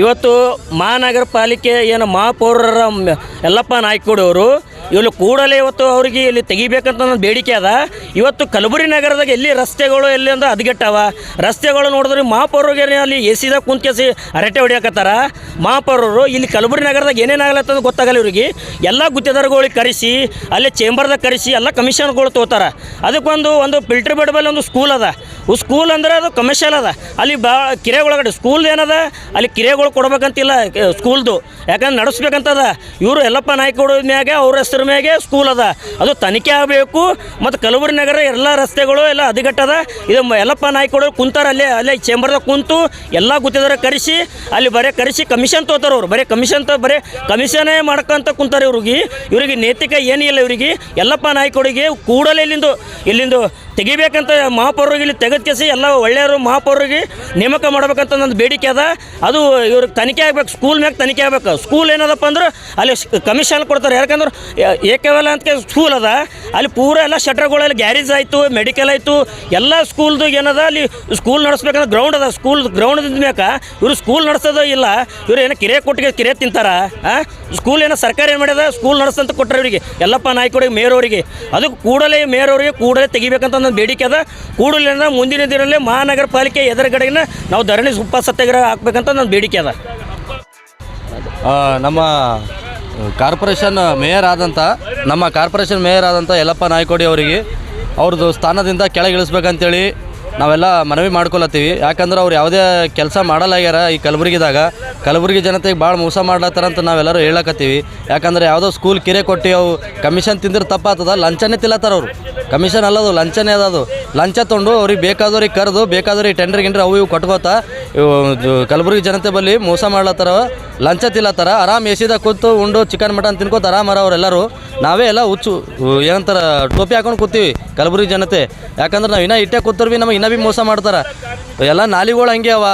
ಇವತ್ತು ಮಹಾನಗರ ಪಾಲಿಕೆ ಏನು ಮಹಾಪೌರರ ಯಲ್ಲಪ್ಪ ನಾಯ್ಕೋಡಿ ಅವರು ಇಲ್ಲಿ ಕೂಡಲೇ ಇವತ್ತು ಅವರಿಗೆ ಇಲ್ಲಿ ತೆಗಿಬೇಕಂತ ನನ್ನ ಬೇಡಿಕೆ ಅದ. ಇವತ್ತು ಕಲಬುರಗಿ ನಗರದಾಗ ಎಲ್ಲಿ ರಸ್ತೆಗಳು, ಎಲ್ಲಿ ಅಂದ್ರೆ ಹದಗೆಟ್ಟವ ರಸ್ತೆಗಳು ನೋಡಿದ್ರೆ ಮಹಾಪೌರಿಗೆ ಅಲ್ಲಿ ಎ ಸಿದಾಗ ಕುಂತ್ಕೇಸಿ ಹರಟೆ ಹೊಡಿಯಕತ್ತಾರ. ಮಹಾಪೌರರು ಇಲ್ಲಿ ಕಲಬುರಗಿ ನಗರದಾಗ ಏನೇನಾಗಲತ್ತಂದು ಗೊತ್ತಾಗಲ್ಲ ಇವ್ರಿಗೆ. ಎಲ್ಲ ಗುತ್ತಿದಾರಗಳಿಗೆ ಕರೆಸಿ, ಅಲ್ಲೇ ಚೇಂಬರ್ದಾಗ ಕರೆಸಿ, ಎಲ್ಲ ಕಮಿಷನ್ಗಳು ತಗೋತಾರ. ಅದಕ್ಕೊಂದು ಒಂದು ಫಿಲ್ಟರ್ ಬೆಡ್ ಮೇಲೆ ಒಂದು ಸ್ಕೂಲ್ ಅದ. ಸ್ಕೂಲ್ ಅಂದ್ರೆ ಅದು ಕಮರ್ಷಿಯಲ್ ಅದ. ಅಲ್ಲಿ ಬಾ ಕಿರೆ ಒಳಗಡೆ ಸ್ಕೂಲ್ ಏನದ? ಅಲ್ಲಿ ಕಿರೆಗಳು ಕೊಡ್ಬೇಕಂತಿಲ್ಲ ಸ್ಕೂಲ್ದು ಯಾಕಂದ್ರೆ ನಡೆಸ್ಬೇಕಂತದ. ಇವರು ಎಲ್ಲಪ್ಪ ನಾಯ್ಕೋಡ ಮ್ಯಾಗೆ, ಅವ್ರ ಹೆಸರು ಮ್ಯಾಗೆ ಸ್ಕೂಲ್ ಅದ. ಅದು ತನಿಖೆ ಆಗಬೇಕು. ಮತ್ತು ಕಲಬುರಗಿ ನಗರ ಎಲ್ಲ ರಸ್ತೆಗಳು ಎಲ್ಲ ಅದಿಗಟ್ಟದ. ಇದು ಎಲ್ಲಪ್ಪ ನಾಯ್ಕೋಡ ಕುಂತಾರ, ಅಲ್ಲೇ ಅಲ್ಲೇ ಚೇಂಬರ್ದಾಗ ಕುಂತು ಎಲ್ಲ ಗುತ್ತಿದಾರ ಕರೆಸಿ, ಅಲ್ಲಿ ಬರೀ ಕರೆಸಿ ಕಮಿಷನ್ ತಗೋತಾರ ಅವ್ರು. ಬರೀ ಕಮಿಷನ್ ತ ಬರೀ ಕಮಿಷನೇ ಮಾಡ್ಕೊಂತ ಕುಂತಾರೆ ಇವ್ರಿಗೆ. ಇವರಿಗೆ ನೈತಿಕ ಏನಿಲ್ಲ ಇವರಿಗೆ. ಎಲ್ಲಪ್ಪ ನಾಯ್ಕೋಡಿಗೆ ಕೂಡಲೇ ಇಲ್ಲಿಂದು ಇಲ್ಲಿಂದು ತೆಗಿಬೇಕಂತ ಮಹಾಪೌರರಿಗೆ ಇಲ್ಲಿ ತೆಗೆದ್ಕೆಸಿ ಎಲ್ಲ ಒಳ್ಳೆಯವರು ಮಹಾಪೌರರಿಗೆ ನೇಮಕ ಮಾಡ್ಬೇಕಂತ ನಂದು ಬೇಡಿಕೆ ಅದ. ಅದು ಇವ್ರಿಗೆ ತನಿಖೆ ಆಗ್ಬೇಕು. ಸ್ಕೂಲ್ ಮ್ಯಾಗ ತನಿಖೆ ಆಗ್ಬೇಕು. ಸ್ಕೂಲ್ ಏನದಪ್ಪ ಅಂದ್ರೆ ಅಲ್ಲಿ ಕಮಿಷನ್ ಕೊಡ್ತಾರೆ. ಯಾಕಂದ್ರೆ ಏಕೆವಲ್ಲ ಅಂತ ಸ್ಕೂಲ್ ಅದ. ಅಲ್ಲಿ ಪೂರ ಎಲ್ಲ ಶಟ್ರ್ಗಳೆಲ್ಲ ಗ್ಯಾರೇಜ್ ಆಯಿತು, ಮೆಡಿಕಲ್ ಆಯಿತು, ಎಲ್ಲ ಸ್ಕೂಲ್ದು ಏನದ ಅಲ್ಲಿ ಸ್ಕೂಲ್ ನಡೆಸ್ಬೇಕಂದ್ರೆ ಗ್ರೌಂಡ್ ಅದ. ಸ್ಕೂಲ್ ಗ್ರೌಂಡ್ ಮ್ಯಾಕ ಇವರು ಸ್ಕೂಲ್ ನಡೆಸೋದು ಇಲ್ಲ. ಇವ್ರು ಏನೋ ಕಿರೆ ಕೊಟ್ಟಿಗೆ ಕಿರೆ ತಿಂತಾರ ಸ್ಕೂಲ್ ಏನೋ ಸರ್ಕಾರ ಏನು ಮಾಡ್ಯದ? ಸ್ಕೂಲ್ ನಡೆಸಂತ ಕೊಟ್ಟರೆ ಇವರಿಗೆ. ಎಲ್ಲಪ್ಪ ನಾಯ್ಕೊಡಿಗೆ ಮೇಯರ್ ಅವರಿಗೆ ಅದಕ್ಕೆ ಕೂಡಲೇ ಮೇಯರ್ ಅವರಿಗೆ ಕೂಡಲೇ ತೆಗಿಬೇಕಂತ ನನ್ನ ಬೇಡಿಕೆ ಅದ. ಕೂಡಲೇ ಮುಂದಿನ ದಿನದಲ್ಲಿ ಮಹಾನಗರ ಪಾಲಿಕೆ ಎದುರುಗಡೆಗಿನ ನಾವು ಧರಣಿ ಉಪ ಸತ್ಯಾಗ್ರಹ ಹಾಕ್ಬೇಕಂತ ನನ್ನ ಬೇಡಿಕೆ ಅದ. ನಮ್ಮ ಕಾರ್ಪೊರೇಷನ್ ಮೇಯರ್ ಆದಂಥ ನಮ್ಮ ಕಾರ್ಪೊರೇಷನ್ ಮೇಯರ್ ಆದಂಥ ಯಲ್ಲಪ್ಪ ನಾಯ್ಕೋಡಿ ಅವರಿಗೆ ಅವ್ರದ್ದು ಸ್ಥಾನದಿಂದ ಕೆಳಗಿಳಿಸ್ಬೇಕಂತೇಳಿ ನಾವೆಲ್ಲ ಮನವಿ ಮಾಡ್ಕೊಳತ್ತೀವಿ. ಯಾಕಂದ್ರೆ ಅವ್ರು ಯಾವುದೇ ಕೆಲಸ ಮಾಡಲಾಗ್ಯಾರ ಈ ಕಲಬುರಗಿದಾಗ. ಕಲಬುರಗಿ ಜನತೆಗೆ ಭಾಳ ಮೋಸ ಮಾಡ್ಲತ್ತಾರ ಅಂತ ನಾವೆಲ್ಲರೂ ಹೇಳಕತ್ತೀವಿ. ಯಾಕಂದ್ರೆ ಯಾವುದೋ ಸ್ಕೂಲ್ ಕಿರೆ ಕೊಟ್ಟು ಅವು ಕಮಿಷನ್ ತಿಂದ್ರೆ ತಪ್ಪಾತದ, ಲಂಚನೇ ತಿಲ್ಲತ್ತಾರ ಅವರು. ಕಮಿಷನ್ ಅಲ್ಲದು, ಲಂಚನೇ ಅದು ಲಂಚ ತೊಗೊಂಡು ಅವ್ರಿಗೆ ಬೇಕಾದವ್ರಿಗೆ ಕರೆದು, ಬೇಕಾದವ್ರಿಗೆ ಟೆಂಡರ್ ಗಿಂಡ್ರ್ ಅವು ಇವು ಕೊಟ್ಕೋತಾ ಕಲಬುರಗಿ ಜನತೆ ಬಲ್ಲಿ ಮೋಸ ಮಾಡ್ಲತ್ತಾರ, ಲಂಚ ತಿಲ್ಲತ್ತಾರ, ಆರಾಮ್ ಎಸಿದಾಗ ಕೂತು ಉಂಡು ಚಿಕನ್ ಮಟನ್ ತಿನ್ಕೋತ ಆರಾಮರ ಅವರೆಲ್ಲರೂ. ನಾವೇ ಎಲ್ಲ ಹುಚ್ಚು ಏನಂತಾರ, ಟೋಪಿ ಹಾಕೊಂಡು ಕೂತೀವಿ ಕಲಬುರಗಿ ಜನತೆ. ಯಾಕಂದ್ರೆ ನಾವು ಇನ್ನೂ ಇಟ್ಟೆ ಕೂತರು ನಮಗೆ ಇನ್ನೂ ಭೀ ಮೋಸ ಮಾಡ್ತಾರೆ. ಎಲ್ಲ ನಾಲಿಗಳು ಹಂಗೆ ಅವ.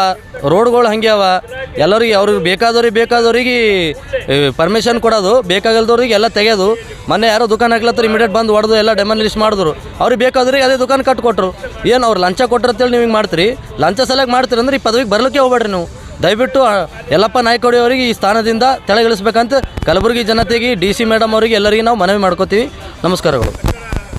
ರೋಡ್ಗಳು ಹಂಗೆ ಅವ. ಎಲ್ಲರಿಗೆ ಅವ್ರಿಗೆ ಬೇಕಾದವ್ರಿಗೆ ಬೇಕಾದವ್ರಿಗೆ ಪರ್ಮಿಷನ್ ಕೊಡೋದು, ಬೇಕಾಗಲ್ದವ್ರಿಗೆ ಎಲ್ಲ ತೆಗೆಯೋದು ಮೊನ್ನೆ ಯಾರೋ ದುಕಾನ್ ಹಾಕ್ಲತ್ತರ ಇಮಿಡಿಯೇಟ್ ಬಂದು ಹೊಡೆದು ಎಲ್ಲ ಡೆಮಾಲಿಷ್ ಮಾಡಿದ್ರು. ಅವ್ರಿಗೆ ಬೇಕಾದವ್ರಿಗೆ ಅದೇ ದುಕಾನ್ ಕಟ್ಕೊಟ್ರು. ಏನು ಅವ್ರು ಲಂಚ ಕೊಟ್ರತ್ತೇಳಿ ನೀವು ಹಿಂಗೆ ಮಾಡ್ತೀರಿ? ಲಂಚ ಸಲಕ್ಕೆ ಮಾಡ್ತೀರಿ ಅಂದ್ರೆ ಈ ಪದವಿಗೆ ಬರಲಿಕ್ಕೆ ಹೋಗ್ಬೇಡ್ರಿ ನೀವು. ದಯವಿಟ್ಟು ಯಲ್ಲಪ್ಪ ನಾಯ್ಕೋಡಿ ಅವರಿಗೆ ಈ ಸ್ಥಾನದಿಂದ ತೆಳಗಿಳಿಸ್ಬೇಕಂತ ಕಲಬುರಗಿ ಜನತೆಗೆ, ಡಿ ಸಿ ಮೇಡಮ್ ಅವರಿಗೆ ಎಲ್ಲರಿಗೆ ನಾವು ಮನವಿ ಮಾಡ್ಕೋತೀವಿ. ನಮಸ್ಕಾರಗಳು.